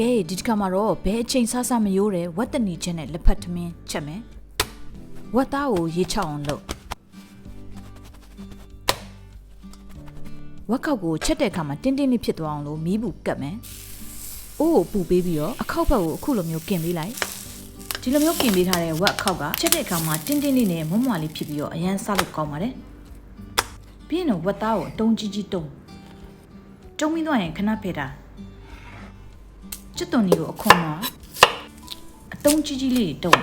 ကဲဒီတစ်ခါမှာတော့ဘဲအချိန်ဆဆမရိုးတဲ့ဝတ်တနီချက်နဲ့လက်ဖက်ထမင်းချက်မယ်ဝတ်သားကိုရေချောက်အောင်လုပ်ဝက်ခောက်ကိုချက်တဲ့အခါမှာတင်းတင်းလေးဖြစ်သွားအောင်လို့မီးဘူးကတ်မယ်အိုးကိုပူပေးပြီးတော့အခောက်ဘက်ကိုအခုလိုမျိုးกินပေးလိုက်ဒီလိုမျိုးกินပေးထားတဲ့ဝက်အခောက်ကချက်တဲ့အခါမှာတင်းတင်းလေးနဲ့မွန်းမွာလေးဖြစ်ပြီးတော့အရန်စားလို့ကောင်းပါတယ်ပြီးရင်တော့ဝက်သားကိုအတုံးကြီးကြီးတုံးတုံးပြီးတော့ရင်ခဏဖယ်တာ ကျွတ်သွန်ကြီးကိုအခွန်တော့အတုံးကြီးကြီးလေးတုံး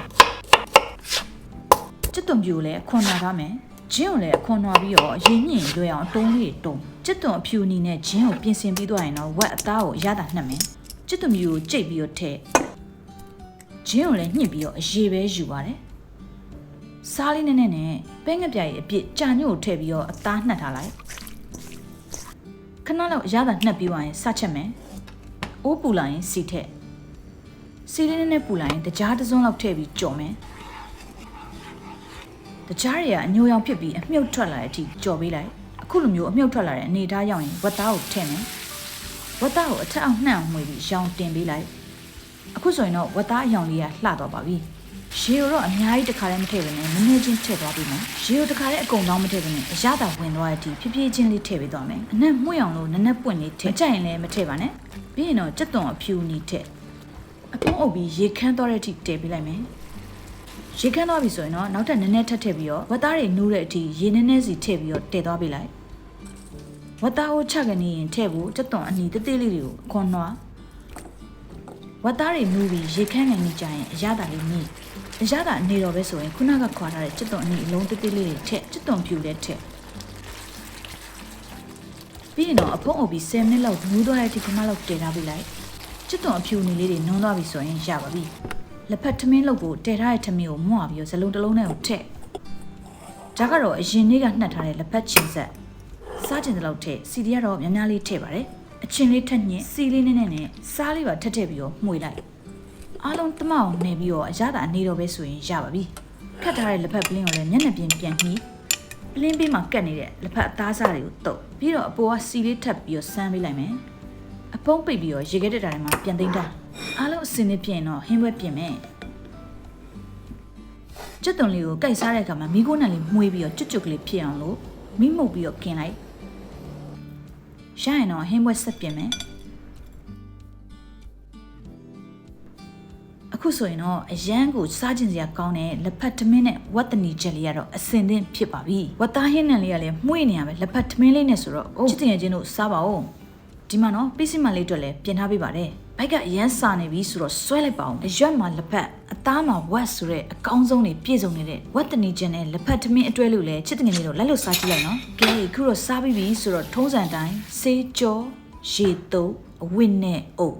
ကျွတ်သွန်ပြူကိုလည်းအခွန်တော်ထားမယ်ဂျင်းကိုလည်းအခွန်တော်ပြီးတော့ရေမြင့်လွယ်အောင်အတုံးလေးတုံးကျွတ်သွန်အဖြူနီနဲ့ဂျင်းကိုပြင်ဆင်ပြီးသွားရင်တော့ဝက်အသားကိုရတာနှက်မယ်ကျွတ်သွန်ပြူကိုကြိတ်ပြီးတော့ထည့်ဂျင်းကိုလည်းညှစ်ပြီးတော့အရေပဲယူပါတယ်စားလေးနဲ့နဲ့နဲ့ပဲငပြားရဲ့အပြစ်ကြာညို့ကိုထည့်ပြီးတော့အသားနှက်ထားလိုက်ခဏလောက်ရတာနှက်ပြီးသွားရင်စချက်မယ် အိုးပူလာရင်စီထက်စီလေးနဲ့နဲ့ပူလာရင်တကြားတစ်စုံလောက်ထည့်ပြီးကြော်မယ်တကြားတွေကအညိုရောင်ဖြစ်ပြီးအမြုပ်ထွက်လာတဲ့အထိကြော်ပေးလိုက်အခုလိုမျိုးအမြုပ်ထွက်လာတဲ့အနေအထားရောက်ရင်ဝက်သားကိုထည့်မယ်ဝက်သားကိုအထက်အောင်နှံ့အောင်မှွေပြီးရောင်တင်ပေးလိုက်အခုဆိုရင်တော့ဝက်သားအရောင်လေးကလှသွားပါပြီရေကိုတော့အများကြီးတစ်ခါတည်းမထည့်ဘဲနဲ့နည်းနည်းချင်းထည့်သွားပေးမယ်ရေကိုတစ်ခါတည်းအကုန်တော့မထည့်ဘဲနဲ့အရသာဝင်သွားတဲ့အထိဖြည်းဖြည်းချင်းလေးထည့်ပေးသွားမယ်အနက်မှု့အောင်လို့နည်းနည်းပွင့်လေးထည့်ကြိုက်ရင်လည်းမထည့်ပါနဲ့ ပြီးရင်တော့ကြက်သွန်အဖြူနီထက်အပုံးအုပ်ပြီးရေခမ်းသွားတဲ့အထိတည်ပေးလိုက်မယ်ရေခမ်းသွားပြီဆိုရင်တော့နောက်ထပ်နည်းနည်းထပ်ထည့်ပြီးတော့ဝက်သားတွေနိုးတဲ့အထိရေနည်းနည်းစီထည့်ပြီးတော့တည်သွားပေးလိုက်ဝက်သားကိုချကနေရင်ထည့်ဖို့ကြက်သွန်အနီတေးသေးလေးတွေကိုအခွန်နှွားဝက်သားတွေနိုးပြီးရေခမ်းနိုင်နေကြရင်အရသာလေးမြည်အရသာအနေတော်ပဲဆိုရင်ခုနကခွာထားတဲ့ကြက်သွန်အနီအလုံးတေးသေးလေးတွေထည့်ကြက်သွန်ဖြူလည်းထည့် ပြီးရင်တော့အဖုံးအုပ်ပြီး10မိနစ်လောက်ဘူးသွားတဲ့အထိခဏလောက်တည်ထားပေးလိုက်ချစ်သွန်အဖြူနေလေးတွေနုံသွားပြီဆိုရင်ရပါပြီလက်ဖက်ထမင်းလုပ်ကိုတည်ထားတဲ့ထမင်းကိုမွှပြီးတော့ဇလုံးတစ်လုံးနဲ့ကိုထည့်ဒါကတော့အရင်နေ့ကနှက်ထားတဲ့လက်ဖက်ချင်းဆက်စားကျင်တဲ့လောက်ထည့်စီဒီကတော့များများလေးထည့်ပါတယ်အချင်းလေးထက်ညင်စီလေးနဲ့နဲ့နဲ့စားလေးပါထက်ထည့်ပြီးတော့မှွေလိုက်အားလုံးတမအောင်နေပြီးတော့အရသာအနေတော့ပဲဆိုရင်ရပါပြီခတ်ထားတဲ့လက်ဖက်ပလင်းကိုလည်းမျက်နှာပြင်ပြန်နှီး ပလင်းပေးမှာကတ်နေတဲ့လက်ဖက်အသားစားတွေကိုတုပ်ပြီးတော့အပေါ်ကစီလေးထပ်ပြီးတော့ဆန်းပေးလိုက်မယ်အပုံးပိတ်ပြီးတော့ရေခဲတက်တာတွေမှာပြန်သိမ်းတာအားလုံးအစင်းနဲ့ပြင်တော့ဟင်းဘွက်ပြင်မယ်ကျွတ်သွန်လေးကိုကြိုက်စားတဲ့အခါမှာမိခိုးနံလေးမှုေးပြီးတော့ကျွတ်ကျွတ်ကလေးဖြစ်အောင်လို့မိမှုတ်ပြီးတော့กินလိုက်ရရင်တော့ဟင်းဘွက်ဆက်ပြင်မယ် အခုဆိုရင်တော့အရန်ကိုစားကျင်စရာကောင်းတဲ့လက်ဖက်ထမင်းနဲ့ဝတ်တနီချက်လေးကတော့အစင်သင့်ဖြစ်ပါပြီဝတ်သားဟင်းနံလေးကလည်းမှုေးနေရပဲလက်ဖက်ထမင်းလေးနဲ့ဆိုတော့အိုးချစ်တင်ရချင်းတို့စားပါဦးဒီမှာနော်ပစ္စည်းမလေးအတွက်လည်းပြင်ထားပေးပါတယ်ဘိုက်ကအရန်စာနေပြီဆိုတော့ဆွဲလိုက်ပါအောင်အရွက်မှာလက်ဖက်အသားမှာဝတ်ဆိုတဲ့အကောင်းဆုံးတွေပြည့်စုံနေတဲ့ဝတ်တနီချက်နဲ့လက်ဖက်ထမင်းအတွဲလို့လည်းချစ်တင်ရချင်းတို့လက်လို့စားကြည့်လိုက်နော်ကဲအခုတော့စားပြီးပြီဆိုတော့ထုံးစံတိုင်းစေးကြောရေတုပ်အဝတ်နဲ့အုပ်